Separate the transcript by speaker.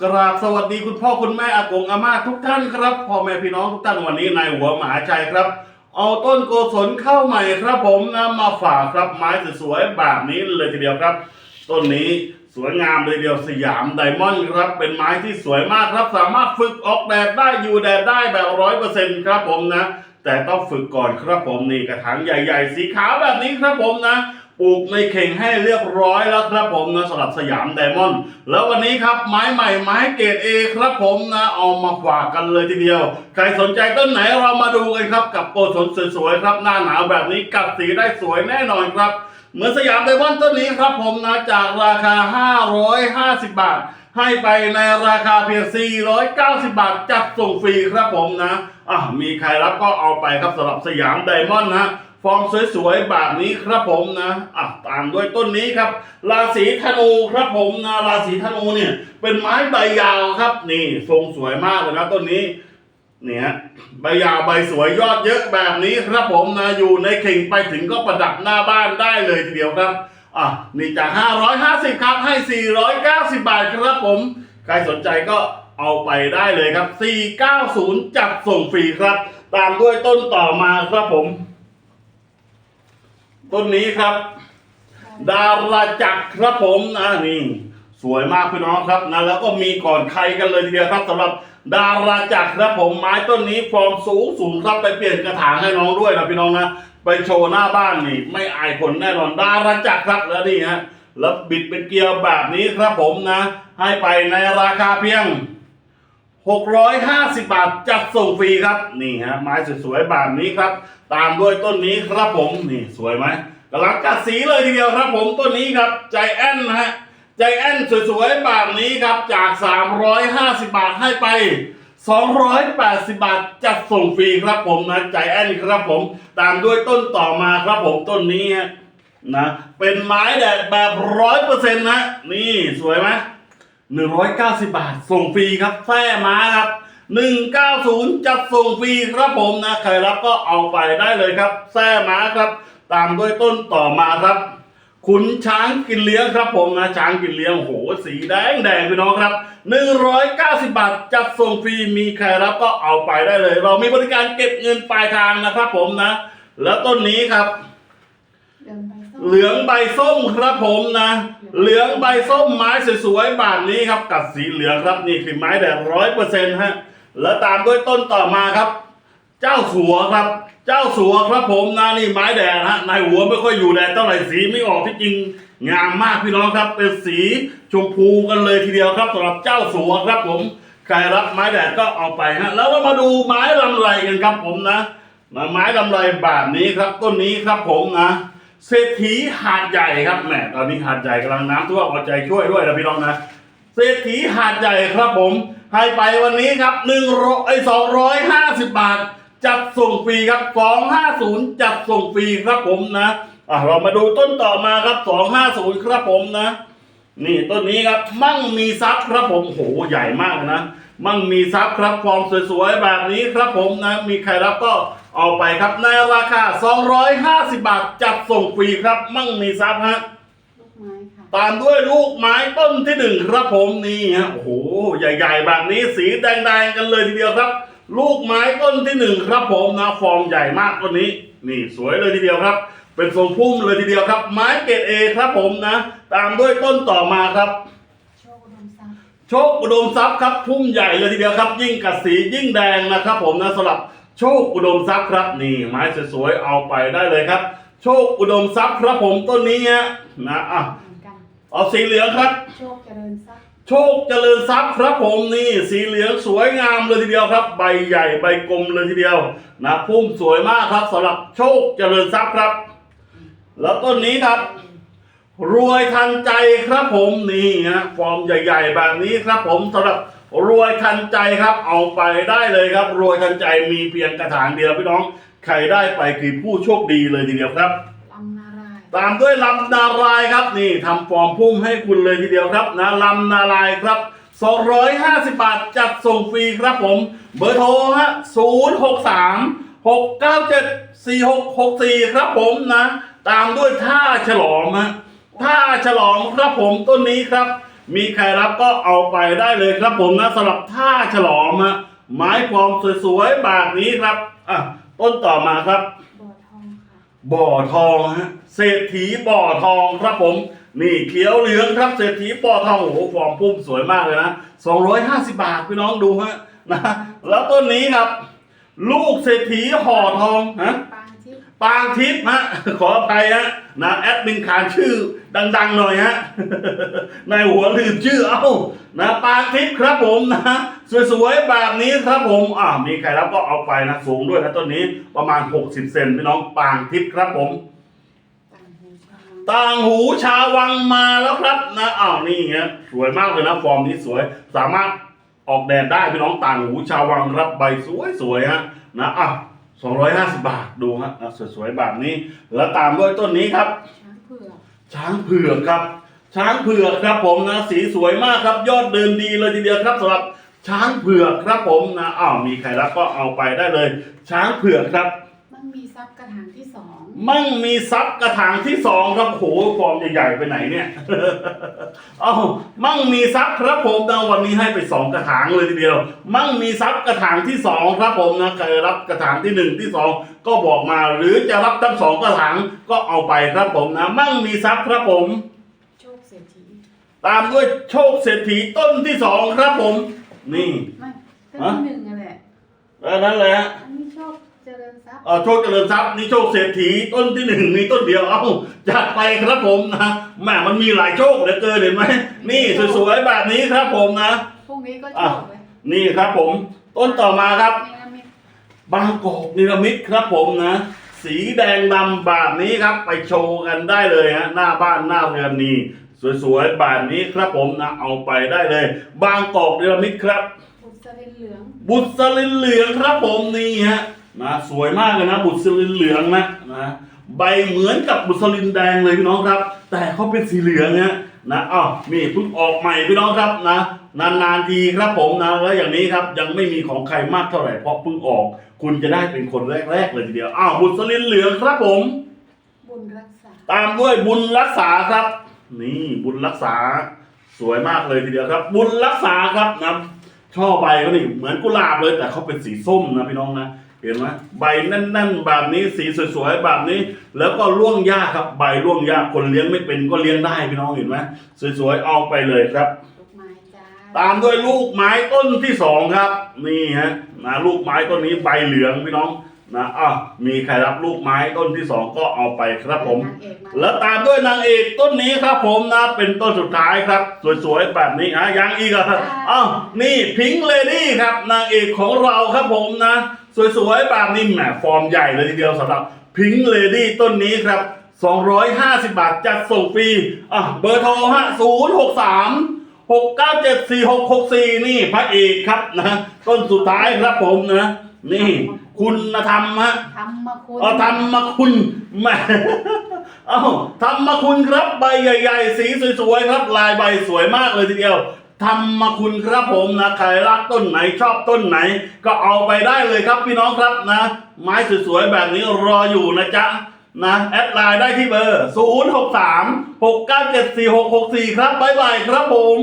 Speaker 1: กราบสวัสดีคุณพ่อคุณแม่อากงอาม่าทุกท่านครับพ่อแม่พี่น้องทุกท่านวันนี้ในหัวมหาชัยครับ เอาต้นโกศลเข้าใหม่ครับผมนะมาฝากครับไม้สวยๆแบบนี้เลยทีเดียวครับ ต้นนี้สวยงามเลยเดียวสยามไดมอนด์ครับ เป็นไม้ที่สวยมากครับ สามารถฝึกออกแดดได้อยู่แดดได้แบบร้อยเปอร์เซ็นต์ครับผมนะ แต่ต้องฝึกก่อนครับผมนี่กระถางใหญ่ ๆ สีขาวแบบนี้ครับผมนะ ปลูกในเข่งให้เรียบร้อยแล้วครับผมนะสำหรับสยามไดมอนด์แล้ววันนี้ครับไม้ใหม่ไม้เกรดเอครับผมนะเอามาฝากกันเลยทีเดียว ใครสนใจต้นไหนเรามาดูกันครับกับโกศลสวยๆครับหน้าหนาวแบบนี้กัดสีได้สวยแน่นอนครับเหมือนสยามไดมอนด์ต้นนี้ครับผมนะจากราคา 550 บาท ให้ไปในราคาเพียง 490 บาทจัดส่งฟรีครับผมนะอะมีใครรับก็เอาไปครับสำหรับสยามไดมอนด์นะ ฟอร์มสวยๆแบบนี้ครับผมนะอะตามด้วยต้นนี้ครับ ราศีธนูครับผมนะราศีธนูเนี่ย เป็นไม้ใบยาวครับนี่ทรงสวยมากเลยนะต้นนี้เนี่ยใบยาวใบสวยยอดเยอะแบบนี้ครับผมนะอยู่ในเข่งไปถึงก็ประดับหน้าบ้านได้เลยทีเดียวครับอะนี่จาก 550 ครับให้ 490 บาทครับผม ใครสนใจก็เอาไปได้เลยครับ 490 จัดส่งฟรีครับ ตามด้วยต้นต่อมาครับผม ต้นนี้ครับ ดาราจักรครับผมนะนี่สวยมากพี่น้องครับนะแล้วก็มีก่อนใครกันเลยทีเดียวครับสำหรับดาราจักรครับผมไม้ต้นนี้ฟอร์มสูงสูงครับไปเปลี่ยนกระถางให้น้องด้วยนะพี่น้องนะไปโชว์หน้าบ้านนี่ ไม่อายคนแน่นอนดาราจักรครับแล้วนี่ฮะแล้วบิดเป็นเกลียวแบบนี้ครับผมนะ ให้ไปในราคาเพียง 650 บาทจัดส่งฟรีครับ นี่ฮะไม้สวยๆแบบนี้ครับ ตามด้วยต้นนี้ครับผมนี่สวยไหมกำลังกัดสีเลยทีเดียวครับผมต้นนี้ครับใจแอนนะฮะใจแอนสวยๆแบบนี้ครับจาก 350 บาทให้ไป 280 บาทจัดส่งฟรีครับผมนะใจแอนครับผม ตามด้วยต้นต่อมาครับผมต้นนี้นะเป็นไม้แดดแบบร้อยเปอร์เซ็นต์นะ นี่สวยไหม 190 บาท ส่งฟรีครับแท้มาครับ 190 จัดส่งฟรีครับผมนะ ใครรับก็เอาไปได้เลยครับแท้มาครับ ตามด้วยต้นต่อมาครับ ขุนช้างกินเลี้ยงครับผมนะช้างกินเลี้ยงโหสีแดงแดงพี่น้องครับ 190 บาท จัดส่งฟรีมีใครรับก็เอาไปได้เลย เรามีบริการเก็บเงินปลายทางนะครับผมนะ แล้วต้นนี้ครับ เหลืองใบส้มครับผมนะ เหลืองใบส้มไม้สวยๆแบบนี้ครับ กัดสีเหลืองครับนี่คือไม้แดดร้อยเปอร์เซ็นต์ฮะแล้วตามด้วยต้นต่อมาครับ เจ้าสัวครับ เจ้าสัวครับผมนะนี่ไม้แดดฮะนายหัวไม่ค่อยอยู่แดดเท่าไหร่สีไม่ออกที่จริงงามมากพี่น้องครับ เป็นสีชมพูกันเลยทีเดียวครับสำหรับเจ้าสัวครับผมใครรับไม้แดดก็เอาไปฮะแล้วก็มาดูไม้ลำไรกันครับผมนะไม้ลำไรแบบนี้ครับต้นนี้ครับผมนะ เศรษฐีหาดใหญ่ครับแหมตอนนี้หาดใหญ่กำลังน้ำท่วมเอาใจช่วยด้วยนะพี่น้องนะเศรษฐีหาดใหญ่ครับผมให้ไปวันนี้ครับหนึ่งร้อยสองร้อยห้าสิบบาท จัดส่งฟรีครับสองห้าศูนย์จัดส่งฟรีครับผมนะอะเรามาดูต้นต่อมาครับสองห้าศูนย์ครับผมนะ นี่ต้นนี้ครับมั่งมีทรัพย์ครับผมโหใหญ่มากนะ มั่งมีทรัพย์ครับฟอร์มสวยๆแบบนี้ครับผมนะ มีใครรับก็ เอาไปครับในราคา 250 บาท จัดส่งฟรีครับ มั่งมีทรัพย์ฮะ
Speaker 2: ลูกไม้ค่ะ
Speaker 1: ตามด้วยลูกไม้ต้นที่หนึ่งครับผมนี่ฮะโอ้โหใหญ่ๆแบบนี้สีแดงๆกันเลยทีเดียวครับ ลูกไม้ต้นที่หนึ่งครับผมนะฟอร์มใหญ่มากต้นนี้ นี่สวยเลยทีเดียวครับ เป็นทรงพุ่มเลยทีเดียวครับ ไม้เกรดเอครับผมนะ ตามด้วยต้นต่อมาครับ
Speaker 2: โชคอุดมทรัพย์
Speaker 1: โชคอุดมทรัพย์ครับพุ่มใหญ่เลยทีเดียวครับ ยิ่งกัดสียิ่งแดงนะครับผมนะสำหรับ โชคอุดมทรัพย์ครับนี่ไม้สวยๆเอาไปได้เลยครับ โชคอุดมทรัพย์ครับผมต้นนี้ฮะนะอะ
Speaker 2: เหมือนกัน
Speaker 1: เอาสีเหลืองครับ
Speaker 2: โชคเจริญทรัพย์
Speaker 1: โชคเจริญทรัพย์ครับผมนี่สีเหลืองสวยงามเลยทีเดียวครับ ใบใหญ่ใบกลมเลยทีเดียวนะพุ่มสวยมากครับสำหรับโชคเจริญทรัพย์ครับ แล้วต้นนี้ครับ รวยทันใจครับผมนี่ฮะฟอร์มใหญ่ ๆ แบบนี้ครับผมสำหรับ รวยทันใจครับ เอาไปได้เลยครับ รวยทันใจมีเพียงกระถางเดียวพี่น้อง ใครได้ไปคือผู้โชคดีเลยทีเดียวครับ
Speaker 2: ลำนารายณ์
Speaker 1: ตามด้วยลำนารายครับนี่ทำฟอร์มพุ่มให้คุณเลยทีเดียวครับนะลำนารายครับ 250 บาทจัดส่งฟรีครับผม เบอร์โทรฮะ063 697 4664 ครับผมนะ ตามด้วยท่าฉลอมฮะท่าฉลอมครับผมต้นนี้ครับ มีใครรับก็เอาไปได้เลยครับผมนะสำหรับท่าฉลอมฮะไม้ความสวยๆแบบนี้ครับอะต้นต่อมาครับ
Speaker 2: บ่อทองค่ะ
Speaker 1: บ่อทองฮะเศรษฐีบ่อทองครับผม นี่เขียวเหลืองครับเศรษฐีบ่อทองโอ้โหฟอร์มพุ่มสวยมากเลยนะ250 บาทพี่น้องดูฮะนะแล้วต้นนี้ครับ ลูกเศรษฐีห่อทองฮะ
Speaker 2: ปา
Speaker 1: ปางทิพย์ฮะขออภัยฮะนะแอดมินขานชื่อดังๆหน่อยฮะในหัวลืมชื่อเอ้านะปางทิพย์ครับผมนะสวยๆแบบนี้ครับผมอ่ามีใครรับก็เอาไปนะสูงด้วยนะต้นนี้ประมาณ 60 เซนพี่น้องปางทิพย์ครับผม
Speaker 2: ต่างหูชาวัง
Speaker 1: ต่างหูชาววังมาแล้วครับนะอ้าวนี่ไงสวยมากเลยนะฟอร์มนี้สวยสามารถออกแดดได้พี่น้องต่างหูชาววังรับใบสวยๆฮะนะอะ 250 บาทดูฮะนะสวยๆแบบนี้ แล้วตามด้วยต้นนี้ครับ
Speaker 2: ช้างเผือก
Speaker 1: ช้างเผือกครับ ช้างเผือกครับผมนะสีสวยมากครับ ยอดเดินดีเลยทีเดียวครับสำหรับช้างเผือกครับผมนะอ้าวมีใครรับก็เอาไปได้เลย ช้างเผือกครับ
Speaker 2: มั่งมี ทรัพย์กระถางที่สอง
Speaker 1: มั่งมีทรัพย์กระถางที่สองครับโหฟอร์มใหญ่ๆไปไหนเนี่ย เอ้ามั่งมีทรัพย์ครับผมนะวันนี้ให้ไปสองกระถางเลยทีเดียว มั่งมีทรัพย์กระถางที่สองครับผมนะใครรับกระถางที่หนึ่งที่สองก็บอกมา หรือจะรับทั้งสองกระถางก็เอาไปครับผมนะ มั่งมีทรัพย์ครับผม
Speaker 2: โชคเศรษฐี
Speaker 1: ตามด้วยโชคเศรษฐีต้นที่สองครับผม นี่
Speaker 2: ไม่ต้นที่หนึ่งอะแหละ
Speaker 1: เออนั่นแหละ
Speaker 2: อันนี้โชค เจริญทรัพย์
Speaker 1: เออโชคเจริญทรัพย์นี่โชคเศรษฐีต้นที่หนึ่งมีต้นเดียวเอ้าจัดไปครับผมนะแหมมันมีหลายโชคเหลือเกินเห็นไหมนี่สวยๆแบบนี้ครับผมนะ
Speaker 2: พรุ่งนี้ก็โช
Speaker 1: อะ
Speaker 2: คเลย
Speaker 1: นี่ครับผม ต้นต่อมาครับ
Speaker 2: นี่นะมิตร
Speaker 1: บางกอกนิรมิตครับผมนะ สีแดงดำแบบนี้ครับ ไปโชว์กันได้เลยฮะหน้าบ้านหน้าเรือนนี่สวยๆแบบนี้ครับผมนะเอาไปได้เลย บางกอกนิรมิตครับ
Speaker 2: บุษรินเหลือง
Speaker 1: บุษลินเหลืองครับผมนี่ฮะ นะสวยมากเลยนะ บุษลินเหลืองนะนะใบเหมือนกับบุษลินแดงเลยพี่น้องครับ แต่เขาเป็นสีเหลืองฮะนะอ้าวนี่เพิ่งออกใหม่พี่น้องครับนะนานๆทีครับผมนะแล้วอย่างนี้ครับยังไม่มีของใครมากเท่าไหร่เพราะเพิ่งออก คุณจะได้เป็นคนแรกๆเลยทีเดียวอ้าวบุษลินเหลืองครับผม
Speaker 2: บุญรักษา
Speaker 1: ตามด้วยบุญรักษาครับ นี่บุญรักษา สวยมากเลยทีเดียวครับ บุญรักษาครับนะช่อใบก็นี่เหมือนกุหลาบเลยแต่เขาเป็นสีส้มนะพี่น้องนะ เห็นไหมใบแน่นๆแบบนี้สีสวยๆแบบนี้ แล้วก็ร่วงหญ้าครับ ใบร่วงหญ้าคนเลี้ยงไม่เป็นก็เลี้ยงได้พี่น้องเห็นไหมสวยๆเอาไปเลยครับ
Speaker 2: ลูกไม้จ้า
Speaker 1: ตามด้วยลูกไม้ต้นที่สองครับ นี่ฮะนะลูกไม้ต้นนี้ใบเหลืองพี่น้อง นะอะมีใครรับลูกไม้ต้นที่สองก็เอาไปครับผม
Speaker 2: นางเอกมา
Speaker 1: แล้วตามด้วยนางเอกต้นนี้ครับผมนะเป็นต้นสุดท้ายครับ สวยๆแบบนี้ฮะยังอีกเหรอะอ้าวนี่พิงเลดี้ครับนางเอกของเราครับผมนะ สวยๆแบบนี้แหมฟอร์มใหญ่เลยทีเดียวสำหรับพิงเลดี้ต้นนี้ครับ 250 บาทจัดส่งฟรีอะเบอร์โทรฮะ063 6974664 นี่พระเอกครับนะ ต้นสุดท้ายครับผมนะ นี่ คุณธรรมฮะ
Speaker 2: ทำมาคุณ
Speaker 1: เอาทำมาคุณแหม่เอาทำมาคุณครับใบใหญ่ๆ สีสวยๆครับ ลายใบสวยมากเลยทีเดียวทำมาคุณครับผมนะใครรักต้นไหนชอบต้นไหน ก็เอาไปได้เลยครับพี่น้องครับนะ ไม้สวยๆแบบนี้รออยู่นะจ๊ะนะแอดไลน์ได้ที่เบอร์ 0 6 3 6 9 7 4 6 6 4 ครับบ๊ายบายครับผม